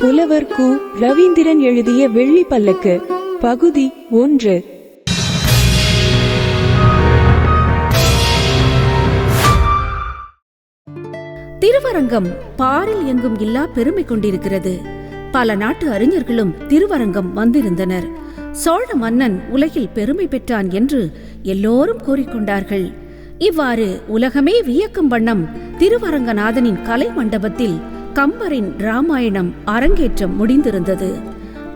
புலவர் கு. ரவீந்திரன் எழுதிய வெள்ளி பல்லக்கு பகுதி ஒன்று. திருவரங்கம் பாரில் எங்கும் இல்லா பெருமை கொண்டிருக்கிறது. பல நாட்டு அறிஞர்களும் திருவரங்கம் வந்திருந்தனர். சோழ மன்னன் உலகில் பெருமை பெற்றான் என்று எல்லோரும் கூறிக்கொண்டார்கள். இவ்வாறு உலகமே வியக்கும் வண்ணம் திருவரங்கநாதனின் கலை மண்டபத்தில் கம்பரின் ராமாயணம் அரங்கேற்றம் முடிந்திருந்தது.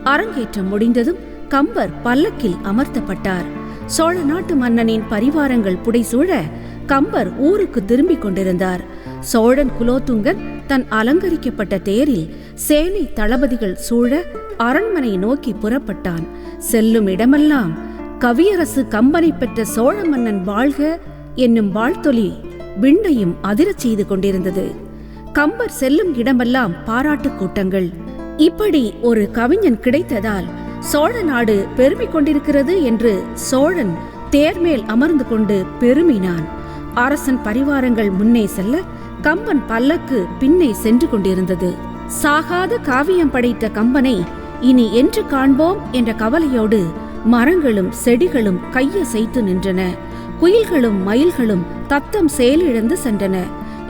அரங்கேற்றம் முடிந்ததும் கம்பர் பல்லக்கில் அமர்த்தப்பட்டார். சோழ நாட்டு மன்னனின் பரிவாரங்கள் புடைசூழ கம்பர் ஊருக்கு திரும்பிக் கொண்டிருந்தார். சோழன் குலோத்துங்கன் தன் அலங்கரிக்கப்பட்ட தேரில் சேனை தளபதிகள் சூழ அரண்மனை நோக்கி புறப்பட்டான். செல்லும் இடமெல்லாம் கவியரசு கம்பனை பெற்ற சோழ மன்னன் வாழ்க என்னும் வாழ்த்தொலி விண்ணையும் அதிரச் செய்து கொண்டிருந்தது. கம்பர் செல்லும் இடமெல்லாம் பாராட்டுக் கூட்டங்கள். இப்படி ஒரு கவிஞன் கிடைத்ததால் சோழ நாடு பெருமை கொண்டிருக்கிறது என்று சோழன் தேர்மேல் அமர்ந்து கொண்டு பெருமினான். அரசன் பரிவாரங்கள் முன்னே செல்ல கம்பன் பல்லக்கு பின்னே சென்று கொண்டிருந்தது. சாகாத காவியம் படைத்த கம்பனை இனி என்று காண்போம் என்ற கவலையோடு மரங்களும் செடிகளும் கையசைத்து நின்றன. குயில்களும் மயில்களும் தத்தம் செயலிழந்து சென்றன.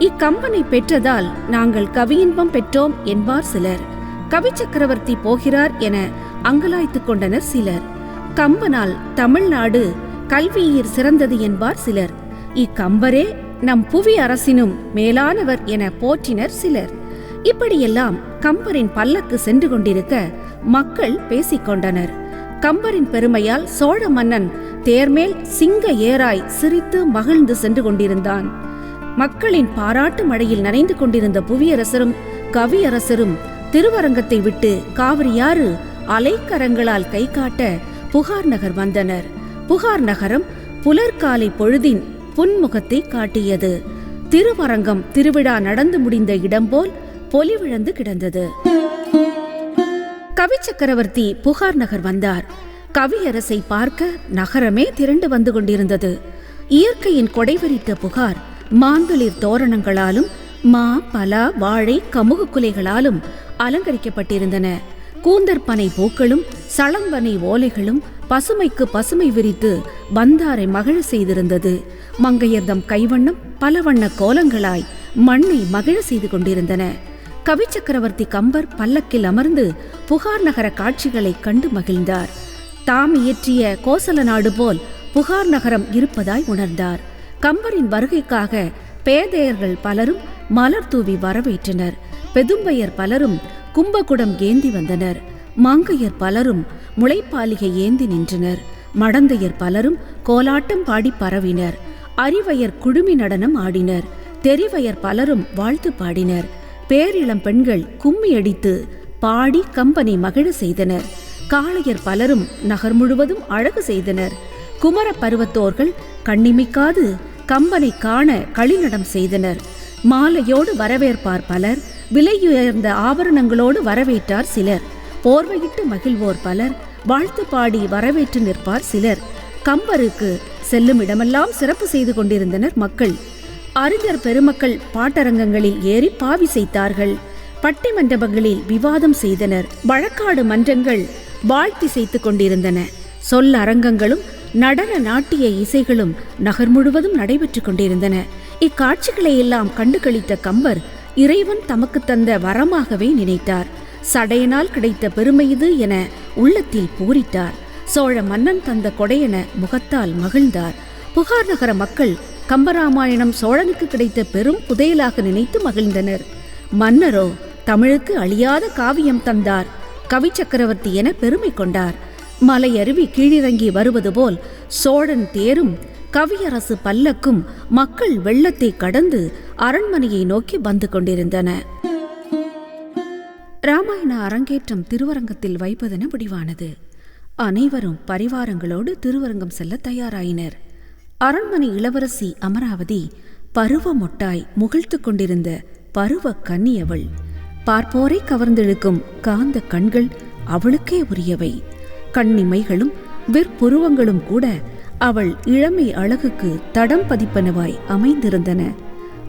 இக்கம்பனை பெற்றதால் நாங்கள் கவியின்பம் பெற்றோம் என்பார் சிலர். கவி சக்கரவர்த்தி போகிறார் என அங்கலாய்த்துக் கொண்டனர் சிலர். கம்பனால் தமிழ்நாடு கல்வியீர் சிறந்தது என்பார் சிலர். இக்கம்பரே நம் புவி அரசினும் மேலானவர் என போற்றினர் சிலர். இப்படியெல்லாம் கம்பரின் பல்லக்கு சென்று கொண்டிருக்க மக்கள் பேசிக்கொண்டனர் கம்பரின் பெருமையால் சோழ மன்னன் தேர்மேல் சிங்க ஏராய் சிரித்து மகிழ்ந்து சென்று கொண்டிருந்தான். மக்களின் பாராட்டு மழையில் நனைந்து கொண்டிருந்த புவியரசரும் கவியரசரும் திருவரங்கத்தை விட்டு காவிரியாறு அலைக்கரங்களால் கை காட்ட புகார் நகர் வந்தனர். புகார் நகரம் புலர்காலை பொழுதின் புன்முகத்தை காட்டியது. திருவரங்கம் திருவிழா நடந்து முடிந்த இடம் போல் பொலிவிழந்து கிடந்தது. கவி சக்கரவர்த்தி புகார் நகர் வந்தார். கவியரசை பார்க்க நகரமே திரண்டு வந்து கொண்டிருந்தது. இயற்கையின் கொடைவரித்த புகார் மாந்தளிர் தோரணங்களாலும் மா பலா வாழை கமுகு குலைகளாலும் அலங்கரிக்கப்பட்டிருந்தன. கூந்தற்பனை பூக்களும் சளம்பனை ஓலைகளும் பசுமைக்கு பசுமை விரித்து வந்தாரை மகிழ செய்திருந்தது. மங்கையர்தம் கைவண்ணம் பல வண்ண கோலங்களாய் மண்ணை மகிழ செய்து கொண்டிருந்தன. கவி சக்கரவர்த்தி கம்பர் பல்லக்கில் அமர்ந்து புகார் நகர காட்சிகளைக் கண்டு மகிழ்ந்தார். தாம் இயற்றிய கோசல நாடு போல் புகார் நகரம் இருப்பதாய் உணர்ந்தார். கம்பரின் வருகைக்காக பேதையர்கள் பலரும் மலர் தூவி வரவேற்றனர். பெதும்பையர் பலரும் கும்பகுடம் ஏந்தி வந்தனர். மாங்கையர் பலரும் முளைப்பாலிகை ஏந்தி நின்றனர். மடந்தையர் பலரும் கோலாட்டம் பாடி பரவினர். அறிவையர் குழுமி நடனம் ஆடினர். தெரிவையர் பலரும் வாழ்த்து பாடினர். பேரிளம் பெண்கள் கும்மி அடித்து பாடி கம்பனை மகிழ செய்தனர். காளையர் பலரும் நகர் முழுவதும் அழகு செய்தனர். குமர பருவத்தோர்கள் கண்ணிமிக்காது கம்பனை காண களிநடம் செய்தனர். மாலையோடு வரவேற்பார் பலர் விலையுயர்ந்த ஆபரணங்களோடு வரவேற்றார் சிலர். போர்வையிட்டு மகிழ்வோர் பலர் வாழ்த்து பாடி வரவேற்று நிற்பார் சிலர். கம்பருக்கு செல்லும் இடமெல்லாம் சிறப்பு செய்து கொண்டிருந்தனர் மக்கள். அறிஞர் பெருமக்கள் பாட்டரங்கங்களில் ஏறி பாவி செய்தார்கள். பட்டி மண்டபங்களில் விவாதம் செய்தனர். வழக்காடு மன்றங்கள் வாழ்த்தி செய்து கொண்டிருந்தன. சொல் அரங்கங்களும் நடன நாட்டிய இசைகளும் நகர் முழுவதும் நடைபெற்றுக் கொண்டிருந்தன. இக்காட்சிகளை எல்லாம் கண்டு களித்த கம்பர் இறைவன் தமக்கு தந்த வரமாகவே நினைத்தார். சடையனால் கிடைத்த பெருமை இது என உள்ளத்தில் பூரித்தார். சோழ மன்னன் தந்த கொடையென முகத்தால் மகிழ்ந்தார். புகார் நகர மக்கள் கம்பராமாயணம் சோழனுக்கு கிடைத்த பெரும் புதையலாக நினைத்து மகிழ்ந்தனர். மன்னரோ தமிழுக்கு அழியாத காவியம் தந்தார். கவி சக்கரவர்த்தி என பெருமை கொண்டார். மலையருவி கீழிறங்கி வருவது போல் சோழன் தேரும் கவியரசு பல்லக்கும் மக்கள் வெள்ளத்தை கடந்து அரண்மனையை நோக்கி வந்து கொண்டிருந்தன. ராமாயண அரங்கேற்றம் திருவரங்கத்தில் வைப்பதென முடிவானது. அனைவரும் பரிவாரங்களோடு திருவரங்கம் செல்ல தயாராயினர். அரண்மனை இளவரசி அமராவதி பருவ மொட்டாய் முகிழ்த்து கொண்டிருந்த பருவ கன்னியவள் பார்ப்போரை கவர்ந்தெழுக்கும் காந்த கண்கள் அவளுக்கே உரியவை. கண்ணிமைகளும் விற்புருவங்களும் கூட அவள் இளமை அழகுக்கு தடம் பதிப்பனவாய் அமைந்திருந்தன.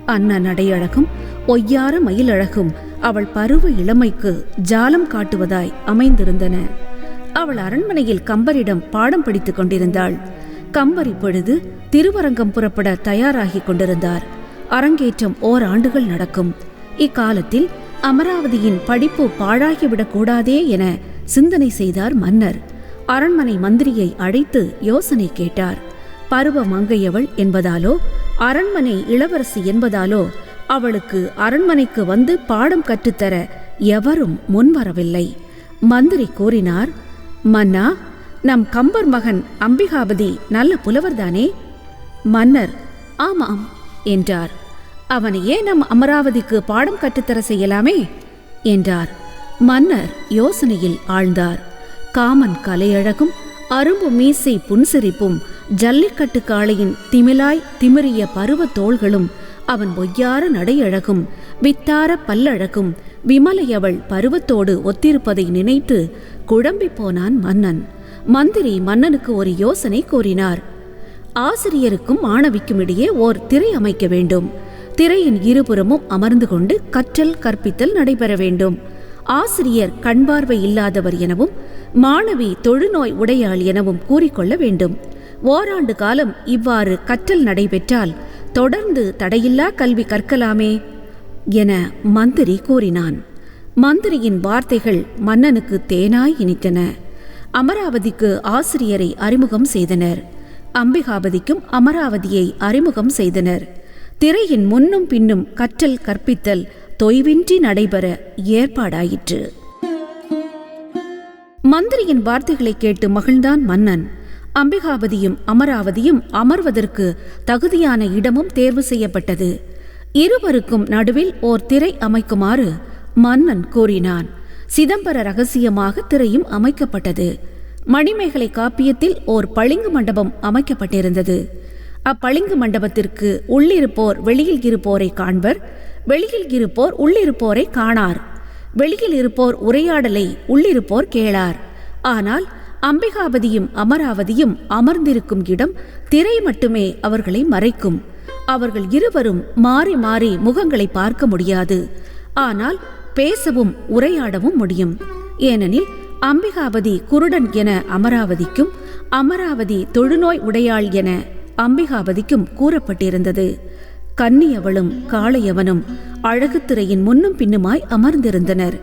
அன்ன நடையழகும் ஒய்யார மயிலழகும் அவள் பருவ இளமைக்கு ஜாலம் காட்டுவதாய் அமைந்திருந்தன. அவள் அரண்மனையில் கம்பரிடம் பாடம் படித்துக் கொண்டிருந்தாள். கம்பர் இப்பொழுது திருவரங்கம் புறப்பட தயாராகிக் கொண்டிருந்தார். அரங்கேற்றம் ஓராண்டுகள் நடக்கும். இக்காலத்தில் அமராவதியின் படிப்பு பாழாகிவிடக் கூடாதே என சிந்தனை செய்தார் மன்னர். அரண்மனை மந்திரியை அழைத்து யோசனை கேட்டார். பருவ மங்கையவள் என்பதாலோ அரண்மனை இளவரசி என்பதாலோ அவளுக்கு அரண்மனைக்கு வந்து பாடம் கற்றுத்தர எவரும் முன்வரவில்லை. மந்திரி கூறினார் மன்னா நம் கம்பர் மகன் அம்பிகாபதி நல்ல புலவர்தானே? மன்னர். ஆமாம் என்றார். அவனை ஏன் நம் அமராவதிக்கு பாடம் கற்றுத்தர செய்யலாமே? என்றார். மன்னர் யோசனையில் ஆழ்ந்தார். காமன் கலையழகும் அரும்பு மீசை புன்சிரிப்பும் ஜல்லிக்கட்டு காளையின் திமிலாய் திமிரிய பருவ தோள்களும் அவன் ஒய்யார நடையழகும் வித்தார பல்லழகும் விமலையவள் பருவத்தோடு ஒத்திருப்பதை நினைத்து குழம்பிப் போனான் மன்னன். மந்திரி மன்னனுக்கு ஒரு யோசனை கூறினார். ஆசிரியருக்கும் மாணவிக்கும் இடையே ஓர் திரை அமைக்க வேண்டும். திரையின் இருபுறமும் அமர்ந்து கொண்டு கற்றல் கற்பித்தல் நடைபெற வேண்டும். ஆசிரியர் கண்பார்வை இல்லாதவர் எனவும் மாணவி தொழுநோய் உடையாள் எனவும் கூறிக்கொள்ள வேண்டும். ஓராண்டு காலம் இவ்வாறு கற்றல் நடைபெற்றால் தொடர்ந்து தடையில்லா கல்வி கற்கலாமே என மந்திரி கூறினான். மந்திரியின் வார்த்தைகள் மன்னனுக்கு தேனாய் இனித்தன அமராவதிக்கு ஆசிரியரை அறிமுகம் செய்தனர். அம்பிகாபதிக்கும் அமராவதியை அறிமுகம் செய்தனர். திரையின் முன்னும் பின்னும் கற்றல் கற்பித்தல் தொய்வின்றி நடைபெற ஏற்பாடாயிற்று. மந்திரியின் வார்த்தைகளை கேட்டு மகிழ்ந்தான் மன்னன். அம்பிகாபதியும் அமராவதியும் அமர்வதற்கு தகுதியான இடமும் தேர்வு செய்யப்பட்டது. இருவருக்கும் நடுவில் ஓர் திரை அமைக்குமாறு மன்னன் கூறினான். சிதம்பர ரகசியமாக திரையும் அமைக்கப்பட்டது. மணிமேகலை காப்பியத்தில் ஓர் பளிங்கு மண்டபம் அமைக்கப்பட்டிருந்தது. அப்பளிங்கு மண்டபத்திற்கு உள்ளிருப்போர் வெளியில் இருப்போரை காண்பர் வெளியில் இருப்போர் உள்ளிருப்போரை காணார். வெளியில் இருப்போர் உரையாடலை உள்ளிருப்போர் கேளார். ஆனால் அம்பிகாபதியும் அமராவதியும் அமர்ந்திருக்கும் இடம் திரை மட்டுமே அவர்களை மறைக்கும். அவர்கள் இருவரும் மாறி மாறி முகங்களை பார்க்க முடியாது. ஆனால் பேசவும் உரையாடவும் முடியும். ஏனெனில் அம்பிகாபதி குருடன் என அமராவதிக்கும் அமராவதி தொழுநோய் உடையாள் என அம்பிகாபதிக்கும் கூறப்பட்டிருந்தது. கன்னியவளும் காளையவனும் அழகு திரையின் முன்னும் பின்னுமாய் அமர்ந்திருந்தனர்.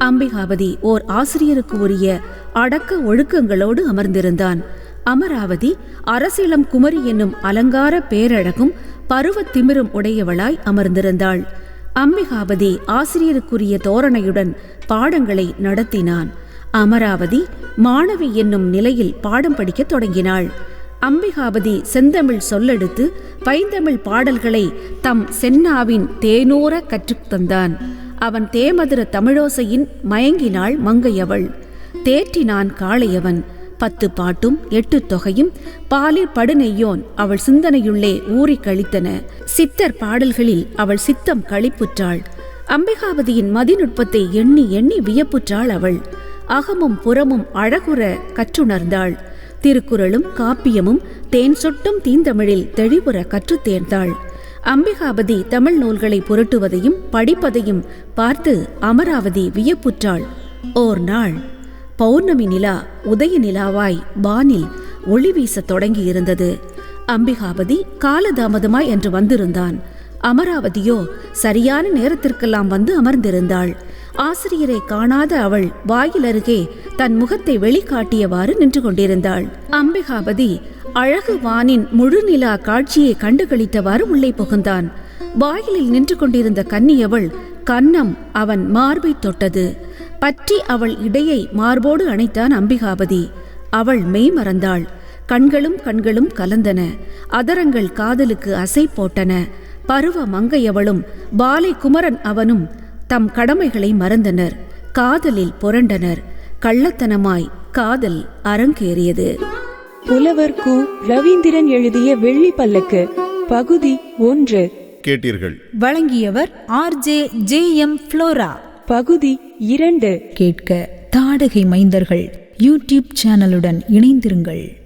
அம்பிகாவதி ஓர் ஆசிரியருக்கு உரிய அடக்க ஒழுக்கங்களோடு அமர்ந்திருந்தான். அமராவதி அரசிளம் குமரி என்னும் அலங்கார பேரழகும் பருவ திமிரும் உடையவளாய் அமர்ந்திருந்தாள். அம்பிகாவதி ஆசிரியருக்குரிய தோரணையுடன் பாடங்களை நடத்தினான். அமராவதி மாணவி என்னும் நிலையில் பாடம் படிக்கத் தொடங்கினாள். அம்பிகாபதி செந்தமிழ் சொல்லெடுத்து பைந்தமிழ் பாடல்களை தம் சென்னாவின் தேனோர கற்றுத் தந்தான். அவன் தேமதுர தமிழோசையின் மயங்கினாள் மங்கையவள். தேற்றினான் காளையவன். பத்து பாட்டும் எட்டு தொகையும் பாலிற் படுநெய்யோன் அவள் சிந்தனையுள்ளே ஊறிக் கழித்தன. சித்தர் பாடல்களில் அவள் சித்தம் களிப்புற்றாள். அம்பிகாபதியின் மதிநுட்பத்தை எண்ணி எண்ணி வியப்புற்றாள் அவள். அகமும் புறமும் அழகுற கற்றுணர்ந்தாள். திருக்குறளும் காப்பியமும் தேன் சொட்டும் தீந்தமிழில் தெளிவுற கற்றுத் தேர்ந்தாள் அம்பிகாபதி தமிழ் நூல்களை புரட்டுவதையும் படிப்பதையும் பார்த்து அமராவதி வியப்புற்றாள். ஓர் நாள் பௌர்ணமி நிலா உதய நிலாவாய் வானில் ஒளி வீசத் தொடங்கியிருந்தது. அம்பிகாபதி காலதாமதமாய் என்று வந்திருந்தான். அமராவதியோ சரியான நேரத்திற்கெல்லாம் வந்து அமர்ந்திருந்தாள். ஆசிரியரை காணாத அவள் வாயில் அருகே தன் முகத்தை வெளிக்காட்டியவாறு நின்று கொண்டிருந்தாள். அம்பிகாபதி அழகு வானின் முழுநிலா காட்சியை கண்டுகளித்தவாறு உள்ளே புகுந்தான். வாயிலில் நின்று கொண்டிருந்த கன்னியவள் கன்னம் அவன் மார்பை தொட்டது. பற்றி அவள் இடையை மார்போடு அணைத்தான் அம்பிகாபதி. அவள் மெய் மறந்தாள். கண்களும் கண்களும் கலந்தன. அதரங்கள் காதலுக்கு அசை போட்டன. பருவ மங்கையவளும் பாலை குமரன் அவனும் தம் கடமைகளை மறந்தனர் காதலில் புரண்டனர். கள்ளத்தனமாய் காதல் அரங்கேறியது. புலவர் கு ரவீந்திரன் எழுதிய வெள்ளி பல்லக்கு பகுதி ஒன்று. கேட்டீர்கள். வழங்கியவர் ஆர்ஜே ஜே எம் ஃப்ளோரா. பகுதி இரண்டு. கேட்க தாடகை மைந்தர்கள் யூடியூப் சேனலுடன் இணைந்திருங்கள்.